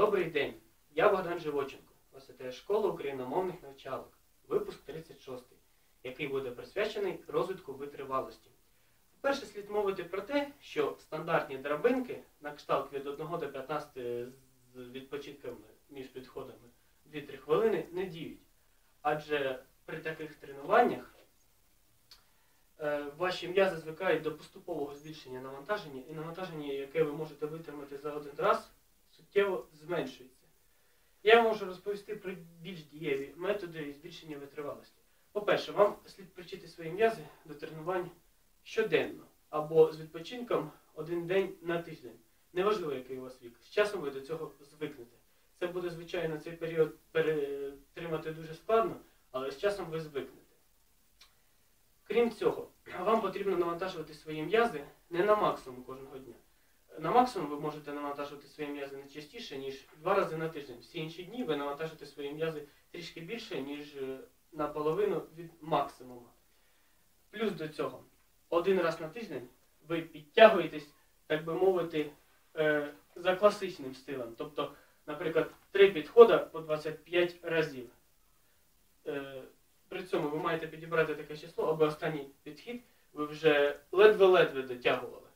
Добрий день, я Богдан Живоченко, ОСТ школа україномовних навчалок, випуск 36, який буде присвячений розвитку витривалості. Перше слід мовити про те, що стандартні драбинки на кшталт від 1 до 15 з відпочинками між підходами 2-3 хвилини не діють. Адже при таких тренуваннях е, ваші м'язи звикають до поступового збільшення навантаження, і навантаження, яке ви можете витримати за один раз, суттєво зменшується. Я можу розповісти про більш дієві методи збільшення витривалості. По-перше, вам слід привчити свої м'язи до тренувань щоденно або з відпочинком один день на тиждень. Неважливо, який у вас вік. З часом ви до цього звикнете. Це буде, звичайно, цей період перетримати дуже складно, але з часом ви звикнете. Крім цього, вам потрібно навантажувати свої м'язи не на максимум кожного дня. На максимум ви можете навантажувати свої м'язи не частіше, ніж два рази на тиждень. Всі інші дні ви навантажите свої м'язи трішки більше, ніж е, наполовину від максимуму. Плюс до цього, один раз на тиждень ви підтягуєтесь, так би мовити, е, за класичним стилем. Тобто, наприклад, три підходи по 25 разів. Е, При цьому ви маєте підібрати таке число, аби останній підхід ви вже ледве-ледве дотягували.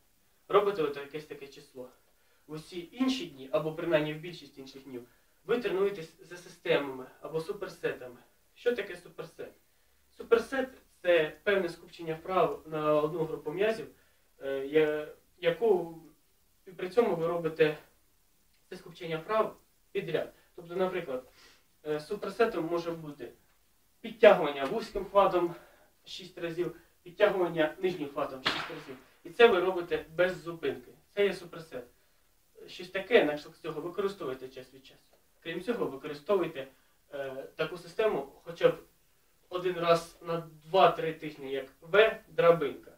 Робите от якесь таке число. В усі інші дні, або принаймні в більшість інших днів, ви тренуєтесь за системами або суперсетами. Що таке суперсет? Суперсет це певне скупчення вправ на одну групу м'язів, е, яку при цьому ви робите це скупчення вправ підряд. Тобто, наприклад, е, суперсетом може бути підтягування вузьким хватом 6 разів, підтягування нижнім хватом 6 разів. І це ви робите без зупинки. Це є суперсет. Щось таке, на цього, використовуйте час від часу. Крім цього, використовуйте е, таку систему хоча б один раз на 2-3 тижні, як В-драбинка.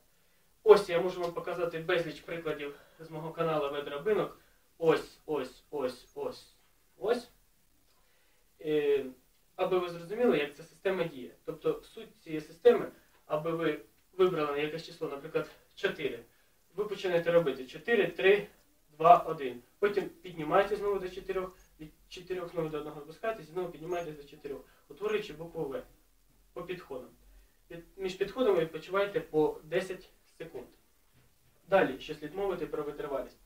Ось я можу вам показати безліч прикладів з мого каналу В-драбинок. Ось, ось, ось, ось. Е, аби ви зрозуміли, як ця система діє. Тобто суть цієї системи, аби ви вибрали якесь число, наприклад, 4. Ви починаєте робити 4, 3, 2, 1. Потім піднімаєте знову до 4, від 4 знову до 1 опускаєтесь, знову піднімаєтесь до 4, утворюючи букву В по підходам. Під- Між підходами відпочиваєте по 10 секунд. Далі, що слід мовити про витривалість.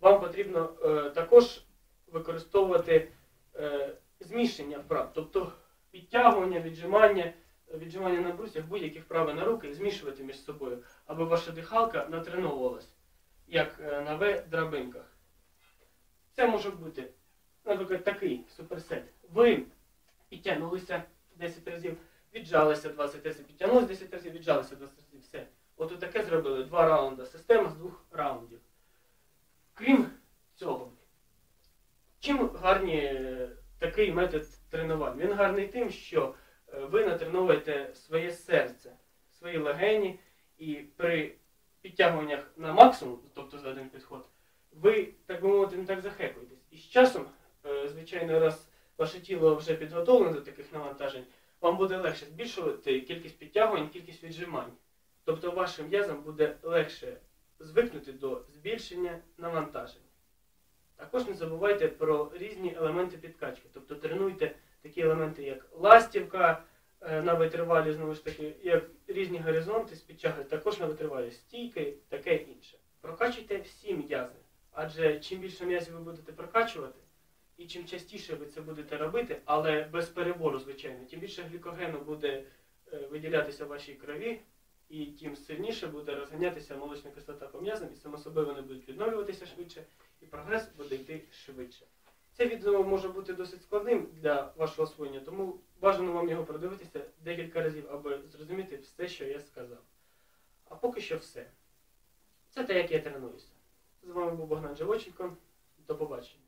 Вам потрібно е, також використовувати е, зміщення вправ, тобто підтягування, віджимання, віджимання на брусьях, будь-які вправи на руки змішувати між собою, аби ваша дихалка натреновувалась, як е, на В-драбинках. Це може бути, наприклад, такий суперсет. Ви підтягнулися 10 разів, віджалися 20 разів, підтягнулися 10 разів, віджалися 20 разів. Все. От таке зробили два раунди. Система з двох раундів. Крім цього, чим гарні е, такий метод тренувань? Він гарний тим, що ви натреновуєте своє серце, свої легені, і при підтягуваннях на максимум, тобто за один підход, ви, так би мовити, не так захекуєтесь. І з часом, е, звичайно, раз ваше тіло вже підготовлене до таких навантажень, вам буде легше збільшувати кількість підтягувань, кількість віджимань. Тобто вашим м'язам буде легше звикнути до збільшення навантажень. Також не забувайте про різні елементи підкачки. Тобто тренуйте такі елементи, як ластівка е, на витривалі, знову ж таки, як різні горизонти з підтяги, також на витривалі стійки, таке інше. Прокачуйте всі м'язи, адже чим більше м'язів ви будете прокачувати, і чим частіше ви це будете робити, але без перебору, звичайно, тим більше глікогену буде е, виділятися в вашій крові, і тим сильніше буде розганятися молочна кислота по м'язам, і само собою вони будуть відновлюватися швидше, і прогрес буде йти швидше. Це відео може бути досить складним для вашого освоєння, тому бажано вам його продивитися декілька разів, аби зрозуміти все, що я сказав. А поки що все. Це те, як я тренуюся. З вами був Богдан Живоченко. До побачення.